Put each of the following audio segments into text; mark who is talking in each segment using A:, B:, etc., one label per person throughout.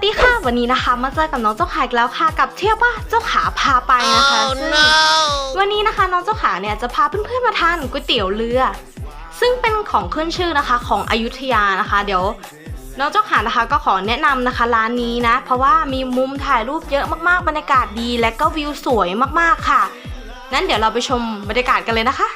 A: สดีค่ะ วันนี้นะคะมาเจอกับน้องเจ้าขาอีกแล้วค่ะกับเที่ยวป่ะเจ้าขาพาไปนะคะซึ่งวันนี้นะคะน้องเจ้าขาเนี่ยจะพาเพื่อนๆมาทานก๋วยเตี๋ยวเรือ ซึ่งเป็นของขึ้นชื่อนะคะของอยุธยานะคะ เดี๋ยวน้องเจ้าขานะคะก็ขอแนะนำนะคะร้านนี้นะ เพราะว่ามีมุมถ่ายรูปเยอะมากๆบรรยากาศดี และก็วิวสวยมากๆค่ะนั้นเดี๋ยวเราไปชมบรรยากาศกันเลยนะคะ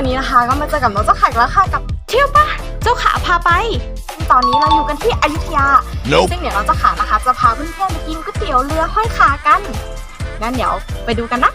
A: วัสดีค่ะวันนี้นะคะ ก็มาเจอกับน้องเจ้าขาอีกแล้วค่ะกับเที่ยวป่ะเจ้าขาพาไปซึ่งตอนนี้เราอยู่กันที่อยุธยา
B: Nope
A: ซึ่งเดี๋ยวน้องเจ้าขานะคะ จะพาเพื่อนๆไปกินก๋วยเตี๋ยวเรือห้อยขากันงั้นเดี๋ยวไปดูกันนะ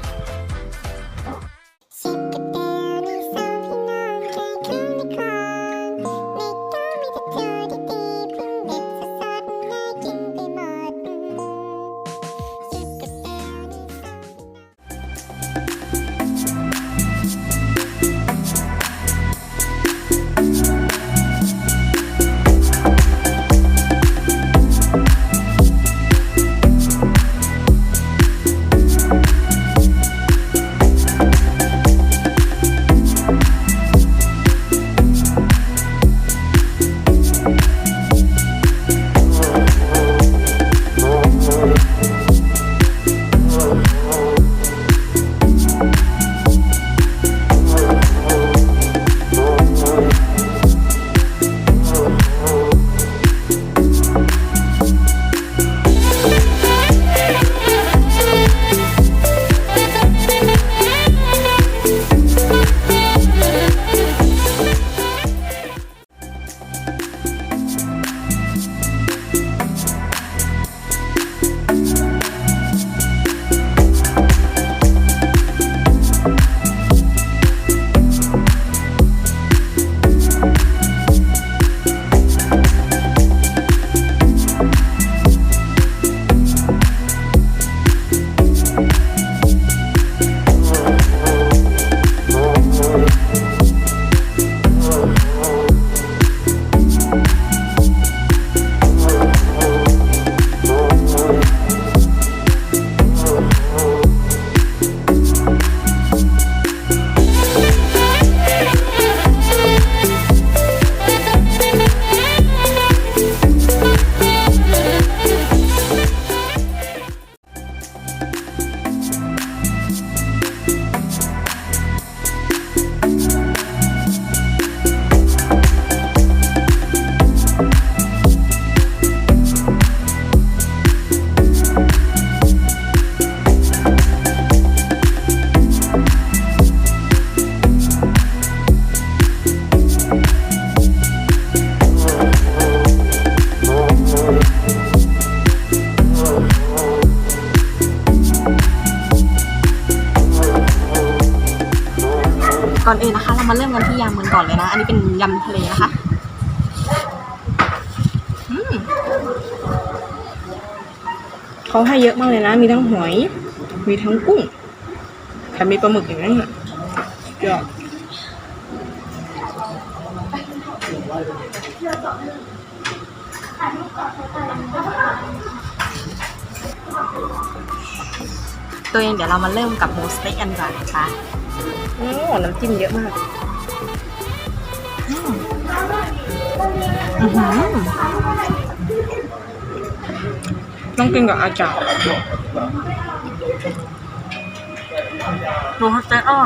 A: เรามาเริ่มกันที่ยำกันก่อนเลยนะ อันนี้เป็นยำทะเลนะคะอืมเขาให้เยอะมากเลยนะ มีทั้งหอย มีทั้งกุ้งแถมมีปลาหมึกอย่างนั้นอะยอดตัวเองเดี๋ยวเรามาเริ่มกับหมูสเต็กกันก่อนนะคะโอ้น้ำจิ้มเยอะมาก ต้องกินกับอาจารย์ดูฮัตเตอ้อ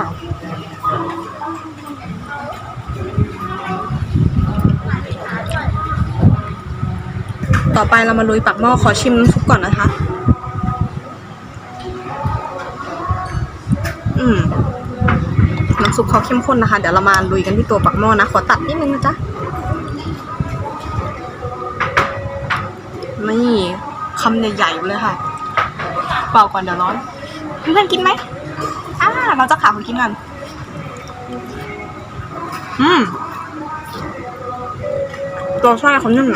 A: ต่อไปเรามาลุยปักหม้อขอชิมน้ำซุปก่อนนะคะ อืมน้ำซุปซุปเขาเข้มข้นนะคะ เดี๋ยวเรามาลุยกันที่ตัวปักหม้อนะ ขอตัดนิดนึงนะจ๊ะ นี่คำใหญ่ๆเลยค่ะ เป่าก่อนเดี๋ยวร้อน เพื่อนๆกินไหมอ่าเราจะขาของกินกันอืมตัวไส้เขานุ่ม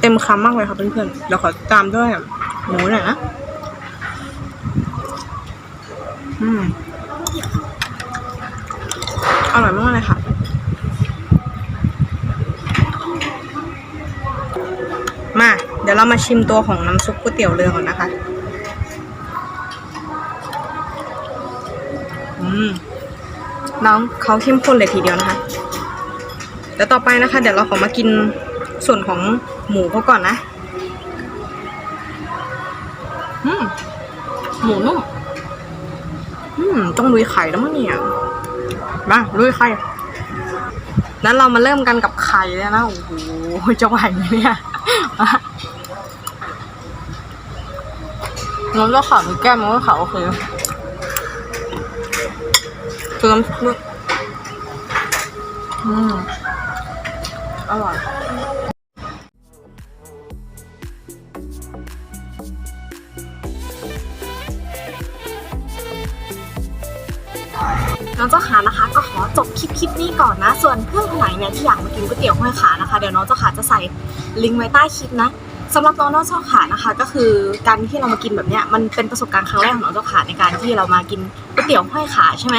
A: เต็มคำมากเลยค่ะเพื่อนๆเดี๋ยวขอตามด้วยหมูหน่อยนะอืมอร่อยมากเลยค่ะ ยวเรามาชิมตัวของน้ำซุปก๋วยเตี๋ยวเรือก่อนนะคะ อืมน้องเขาเข้มข้นเลยทีเดียวนะคะเดี๋ยวต่อไปนะคะ เดี๋ยวเราขอมากินส่วนของหมูเขาก่อนนะ อืมหมูนุ่มอืมต้องลุยไข่แล้วมั้งเนี่ยมาลุยไข่นั้นเรามาเริ่มกันกับไข่เลยนะ โอ้โหจะไหวไหมเนี่ย มาน้องเจ้าขาวมีแก้มน้องเจ้าขาวโอเคคือน้ำซุปอืมอร่อยน้องเจ้าขานะคะ ก็ขอจบคลิปคลิปนี้ก่อนนะ ส่วนเพื่อนคนไหนเนี่ยที่อยากมากินก๋วยเตี๋ยวห้อยขานะคะ เดี๋ยวน้องเจ้าขาจะใส่ลิงก์ไว้ใต้คลิปนะ สำหรับน้องน้องเจ้าขานะคะ ก็คือการที่เรามากินแบบเนี้ยมันเป็นประสบการณ์ครั้งแรกของน้องเจ้าขาในการที่เรามากินก๋วยเตี๋ยวห้อยขาใช่ไหม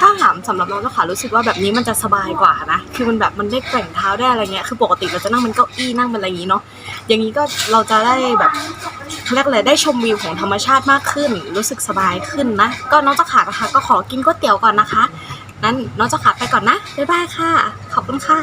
A: ถ้าถามสำหรับน้องเจ้าขารู้สึกว่าแบบนี้มันจะสบายกว่านะคือมันแบบมันได้แกว่งเท้าได้อะไรเงี้ยคือปกติเราจะนั่งมันเก้าอี้นั่งเป็นอะไรอย่างนี้เนาะอย่างนี้ก็เราจะได้แบบเรียกอะไรได้ชมวิวของธรรมชาติมากขึ้น รู้สึกสบายขึ้นนะก็น้องเจ้าขานะคะ ก็ขอกินก๋วยเตี๋ยวก่อนนะคะนั้นน้องเจะขาไปก่อนนะบ๊ายบายค่ะ ขอบคุณค่ะ